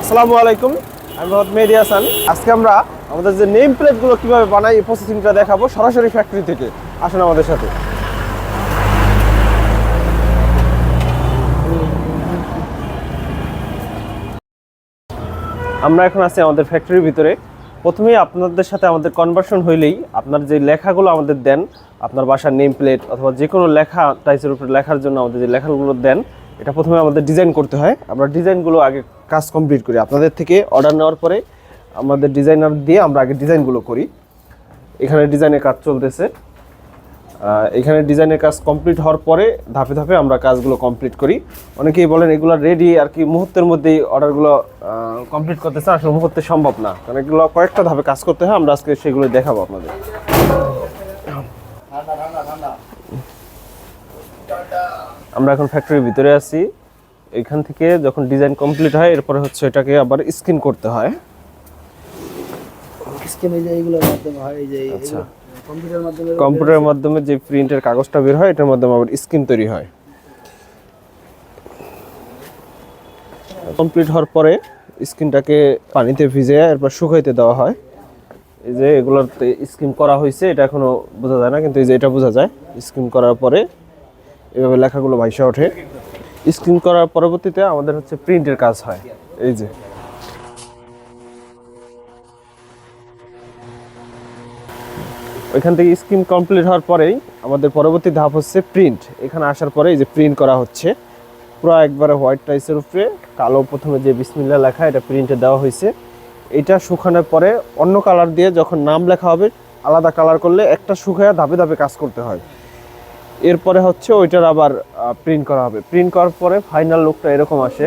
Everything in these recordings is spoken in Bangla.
আসসালামু আলাইকুম, আমি মোহাম্মদ মেহেদি হাসান। আজকে আমরা আমাদের যে নেম প্লেটগুলো কীভাবে বানাই এই প্রসেসিংটা দেখাবো সরাসরি ফ্যাক্টরি থেকে। আসুন আমাদের সাথে। আমরা এখন আছি আমাদের ফ্যাক্টরির ভিতরে। প্রথমেই আপনাদের সাথে আমাদের কনভার্সন হইলেই আপনার যে লেখাগুলো আমাদের দেন, আপনার বাসার নেম প্লেট অথবা যে কোনো লেখা টাইসের উপরে লেখার জন্য আমাদের যে লেখাগুলো দেন এটা প্রথমে আমাদের ডিজাইন করতে হয়। আমরা ডিজাইনগুলো আগে কাজ কমপ্লিট করি। আপনাদের থেকে অর্ডার নেওয়ার পরে আমাদের ডিজাইনার দিয়ে আমরা আগে ডিজাইনগুলো করি। এখানে ডিজাইনের কাজ চলতেছে। এখানে ডিজাইনের কাজ কমপ্লিট হওয়ার পরে ধাপে ধাপে আমরা কাজগুলো কমপ্লিট করি। অনেকেই বলেন, এগুলো রেডি আর কি মুহূর্তের মধ্যেই অর্ডারগুলো কমপ্লিট করতে চান? আসলে মুহূর্তে সম্ভব না। কারণ এগুলো কয়েকটা ধাপে কাজ করতে হয়। আমরা আজকে সেগুলো দেখাবো আপনাদের। আমরা এখন ফ্যাক্টরির ভিতরে আছি। এখান থেকে যখন ডিজাইন কমপ্লিট হয় এরপরে হচ্ছে এটাকে আবার স্ক্রিন করতে হয়। স্ক্যান এই যে এইগুলোর মাধ্যমে হয় এই যে আচ্ছা। কম্পিউটার মাধ্যমে কম্পিউটারের মাধ্যমে যে প্রিন্টের কাগজটা বের হয় এটার মাধ্যমে আবার স্ক্রিন তৈরি হয়। কমপ্লিট হওয়ার পরে স্ক্রিনটাকে পানিতে ভিজে এরপর শুকাইতে দেওয়া হয়। এই যে এগুলোতে স্ক্রিন করা হয়েছে এটা এখনও বোঝা যায় না কিন্তু এই যে এটা বোঝা যায়। স্ক্রিন করার পরে এভাবে লেখাগুলো ভাইসা ওঠে। স্ক্রিন করার পরবর্তীতে আমাদের হচ্ছে প্রিন্টের কাজ হয়। এই যে। ওইখান থেকে স্ক্রিন কমপ্লিট হওয়ার পরেই আমাদের পরবর্তী ধাপ হচ্ছে প্রিন্ট। এখানে আসার পরে এই যে প্রিন্ট করা হচ্ছে। পুরো একবারে হোয়াইট টাইসের উপরে, কালো প্রথমে যে বিসমিল্লা লেখা, এটা প্রিন্টে দেওয়া হয়েছে। এটা শুকানোর পরে অন্য কালার দিয়ে যখন নাম লেখা হবে, আলাদা কালার করলে একটা শুকায় ধাপে ধাপে কাজ করতে হয়। এরপরে হচ্ছে ওইটার আবার প্রিন্ট করা হবে। প্রিন্ট করার পরে ফাইনাল লুকটা এরকম আসে।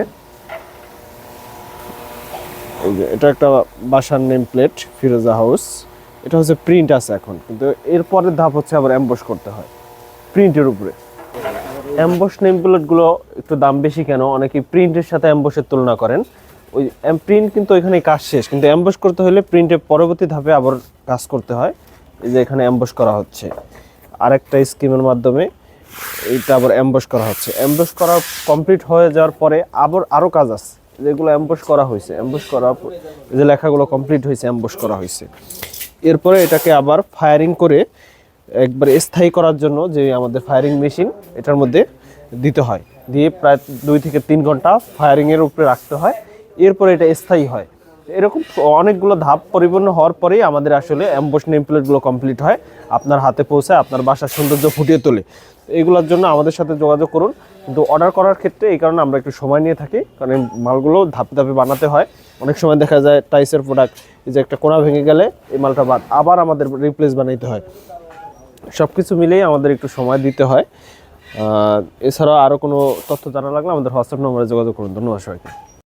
এই যে, এটা একটা বাসার নেম প্লেট ফিরোজা হাউস এটা হচ্ছে প্রিন্ট আছে এখন, কিন্তু এরপরের ধাপ হচ্ছে আবার অ্যাম্বস করতে হয়। প্রিন্টের উপরে। অ্যাম্বস নেম প্লেটগুলো একটু দাম বেশি কেন? অনেকে প্রিন্টের সাথে অ্যাম্বসের তুলনা করেন। ওই প্রিন্ট কিন্তু ওইখানে কাজ শেষ, কিন্তু অ্যাম্বস করতে হলে প্রিন্টের পরবর্তী ধাপে আবার কাজ করতে হয়। এই যে এখানে অ্যাম্বস করা হচ্ছে। আরেকটা স্কিমের মাধ্যমে এইটা আবার অ্যাম্বস করা হচ্ছে। অ্যাম্বস করা কমপ্লিট হয়ে যাওয়ার পরে আবার আরও কাজ আছে। যেগুলো অ্যাম্বস করা হয়েছে। অ্যাম্বস করা যে লেখাগুলো কমপ্লিট হয়েছে অ্যাম্বস করা হয়েছে। এরপরে এটাকে আবার ফায়ারিং করে একবার স্থায়ী করার জন্য যে আমাদের ফায়ারিং মেশিন এটার মধ্যে দিতে হয়। দিয়ে প্রায় দুই থেকে তিন ঘণ্টা ফায়ারিংয়ের উপরে রাখতে হয়। এরপরে এটা স্থায়ী হয়। এরকম অনেকগুলো ধাপ পরিপূর্ণ হওয়ার পরেই আমাদের আসলে অ্যাম্বস নেম প্লেটগুলো কমপ্লিট হয়, আপনার হাতে পৌঁছায়, আপনার বাসার সৌন্দর্য ফুটিয়ে তোলে। এগুলোর জন্য আমাদের সাথে যোগাযোগ করুন। কিন্তু অর্ডার করার ক্ষেত্রে এই কারণে আমরা একটু সময় নিয়ে থাকি, কারণ মালগুলো ধাপে ধাপে বানাতে হয়। অনেক সময় দেখা যায় টাইসের প্রোডাক্ট এই যে একটা কোনা ভেঙে গেলে এই মালটা বাদ, আবার আমাদের রিপ্লেস বানাইতে হয়। সব কিছু মিলেই আমাদের একটু সময় দিতে হয়। এছাড়া আরও কোনো তথ্য জানা লাগলে আমাদের হোয়াটসঅ্যাপ নম্বরে যোগাযোগ করুন। ধন্যবাদ সবাইকে।